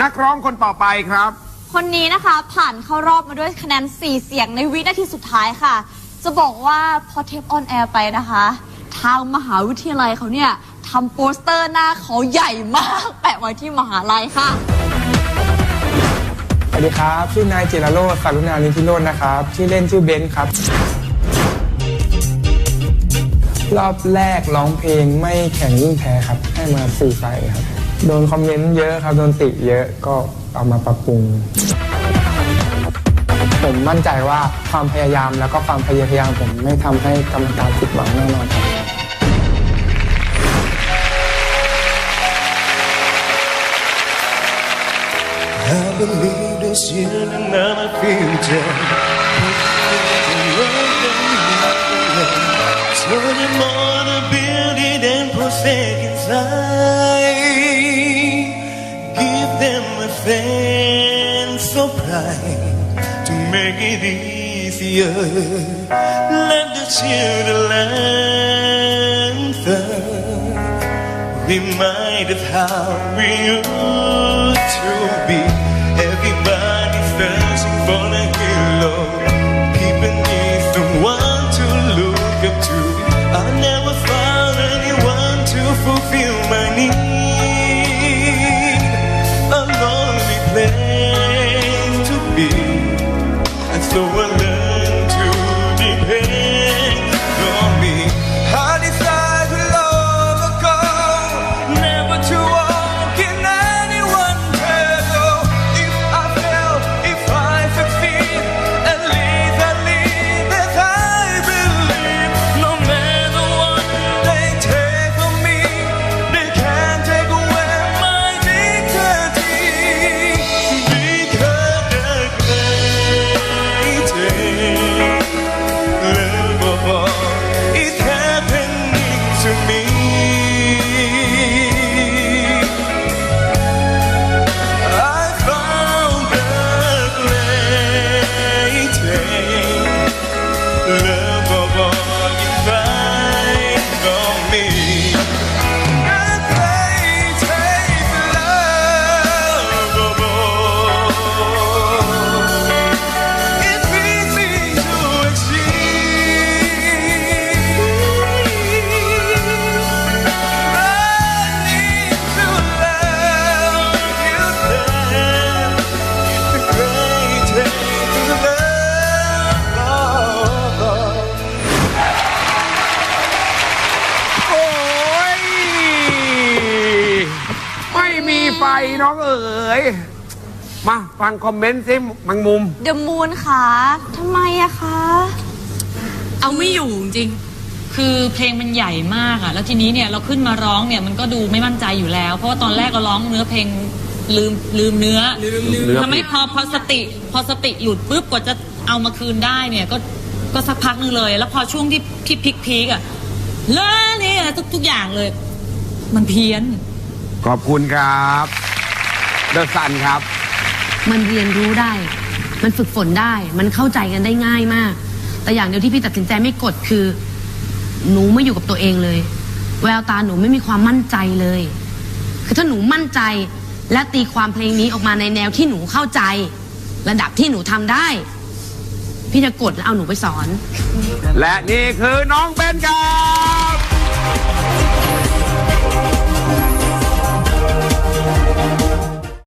คนต่อไปครับ คนนี้นะคะผ่านเข้ารอบมาด้วยคะแนน 4 เสียงในวินาทีสุดท้ายค่ะ จะบอกว่าพอเทปออนแอร์ไปนะคะ ทางมหาวิทยาลัยเขาเนี่ยทำโปสเตอร์หน้าเขาใหญ่มาก แปะไว้ที่มหาลัยค่ะ สวัสดีครับ ชื่อนายเจรโรจน์สารุณานิธิโรจน์นะครับ ชื่อเล่นชื่อเบนซ์ครับ รอบแรกร้องเพลงไม่แข่งยิ่งแพ้ครับ ให้มาสื่อสารครับ โดนคอมเมนต์เยอะครับ โดนติเยอะก็เอามาปรับปรุง ผมมั่นใจว่าความพยายามแล้วก็ความพยายามผมไม่ทำให้กรรมการผิดหวังแน่นอนครับ I believe there's yet another future. Turning more the beauty than forsake inside. Them a sense of pride to make it easier. Let the children anthem remind us how we used to be. Everybody searching for the hero. Never ไฟน้องเอ๋ย มาฟังคอมเมนต์ซิมังมุม เดอะมูนค่ะทำไมอะคะ เอาไม่อยู่จริง คือเพลงมันใหญ่มากอะแล้วทีนี้เนี่ยเราขึ้นมาร้องเนี่ยมันก็ดูไม่มั่นใจอยู่แล้ว เพราะว่าตอนแรกเราร้องเนื้อเพลงลืมลืมเนื้อลืมเนื้อ ทำให้พอพอสติพอสติหลุดปุ๊บกว่าจะเอามาคืนได้เนี่ยก็ก็สักพักหนึงเลย แล้วพอช่วงที่ที่พีคพีกอะแล้วเนี่ยทุกทุกอย่างเลย มันเพี้ยน ขอบคุณครับเดอะซันครับ มันเรียนรู้ได้ มันฝึกฝนได้ มันเข้าใจกันได้ง่ายมาก แต่อย่างเดียวที่พี่ตัดสินใจไม่กดคือ หนูไม่อยู่กับตัวเองเลย แววตาหนูไม่มีความมั่นใจเลย คือถ้าหนูมั่นใจและตีความเพลงนี้ออกมาในแนวที่หนูเข้าใจ ระดับที่หนูทำได้ พี่จะกดแล้วเอาหนูไปสอน และนี่คือน้องเบ